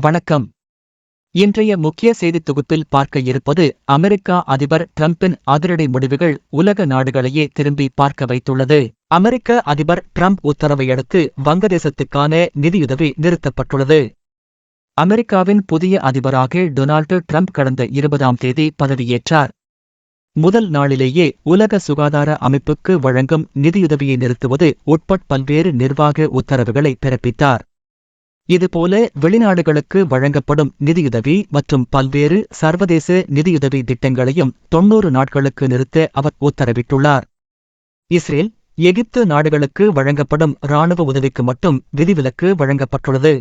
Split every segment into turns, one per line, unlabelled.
வணக்கம். இன்றைய முக்கிய செய்தித் தொகுப்பில் பார்க்க இருப்பது அமெரிக்கா அதிபர் டிரம்பின் அதிரடி முடிவுகள் உலக நாடுகளையே திரும்பி பார்க்க வைத்துள்ளது. அமெரிக்க அதிபர் டிரம்ப் உத்தரவை அடுத்து வங்கதேசத்துக்கான நிதியுதவி நிறுத்தப்பட்டுள்ளது. அமெரிக்காவின் புதிய அதிபராக டொனால்டு டிரம்ப் கடந்த இருபதாம் தேதி பதவியேற்றார். முதல் நாளிலேயே உலக சுகாதார அமைப்புக்கு வழங்கும் நிதியுதவியை நிறுத்துவது உட்பட் பல்வேறு நிர்வாக உத்தரவுகளை பிறப்பித்தார். இதுபோல வெளிநாடுகளுக்கு வழங்கப்படும் நிதியுதவி மற்றும் பல்வேறு சர்வதேச நிதியுதவி திட்டங்களையும் தொன்னூறு நாட்களுக்கு நிறுத்த அவர் உத்தரவிட்டுள்ளார். இஸ்ரேல் எகிப்து நாடுகளுக்கு வழங்கப்படும் இராணுவ உதவிக்கு மட்டும் விதிவிலக்கு வழங்கப்பட்டுள்ளது.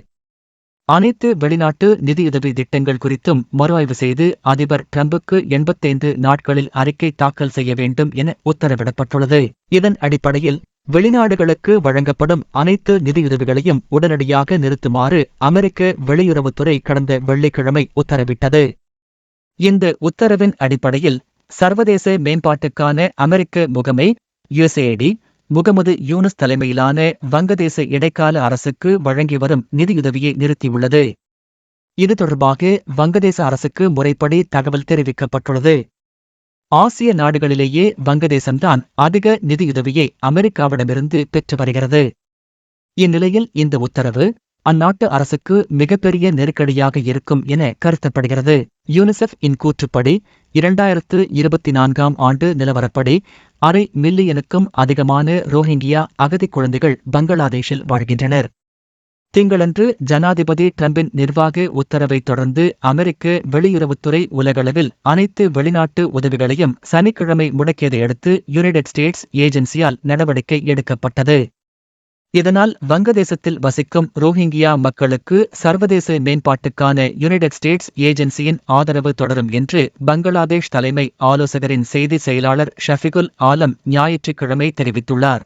அனைத்து வெளிநாட்டு நிதியுதவி திட்டங்கள் குறித்தும் மறுஆய்வு செய்து அதிபர் டிரம்புக்கு எண்பத்தைந்து நாட்களில் அறிக்கை தாக்கல் செய்ய வேண்டும் என உத்தரவிடப்பட்டுள்ளது. இதன் அடிப்படையில் வெளிநாடுகளுக்கு வழங்கப்படும் அனைத்து நிதியுதவிகளையும் உடனடியாக நிறுத்துமாறு அமெரிக்க வெளியுறவுத்துறை கடந்த வெள்ளிக்கிழமை உத்தரவிட்டது. இந்த உத்தரவின் அடிப்படையில் சர்வதேச மேம்பாட்டுக்கான அமெரிக்க முகமை யுஎஸ்ஏடி முகமது யூனுஸ் தலைமையிலான வங்கதேச இடைக்கால அரசுக்கு வழங்கி வரும் நிதியுதவியை நிறுத்தியுள்ளது. இது தொடர்பாக வங்கதேச அரசுக்கு முறைப்படி தகவல் தெரிவிக்கப்பட்டுள்ளது. ஆசிய நாடுகளிலேயே வங்கதேசம்தான் அதிக நிதியுதவியை அமெரிக்காவிடமிருந்து பெற்று வருகிறது. இந்நிலையில் இந்த உத்தரவு அந்நாட்டு அரசுக்கு மிகப்பெரிய நெருக்கடியாக இருக்கும் என கருதப்படுகிறது யூனிசெஃப் இன் கூற்றுப்படி இரண்டாயிரத்து இருபத்தி நான்காம் ஆண்டு நிலவரப்படி அரை மில்லியனுக்கும் அதிகமான ரோஹிங்கியா அகதி குழந்தைகள் பங்களாதேஷில் வாழ்கின்றனர். திங்களன்று ஜனாதிபதி டிரம்பின் நிர்வாக உத்தரவைத் தொடர்ந்து அமெரிக்க வெளியுறவுத்துறை உலகளவில் அனைத்து வெளிநாட்டு உதவிகளையும் சனிக்கிழமை முடக்கியதையடுத்து யுனைடெட் ஸ்டேட்ஸ் ஏஜென்சியால் நடவடிக்கை எடுக்கப்பட்டது. இதனால் வங்கதேசத்தில் வசிக்கும் ரோஹிங்கியா மக்களுக்கு சர்வதேச மேம்பாட்டுக்கான யுனைடெட் ஸ்டேட்ஸ் ஏஜென்சியின் ஆதரவு தொடரும் என்று பங்களாதேஷ் தலைமை ஆலோசகரின் செய்தி செயலாளர் ஷஃபிகுல் ஆலம் ஞாயிற்றுக்கிழமை தெரிவித்துள்ளார்.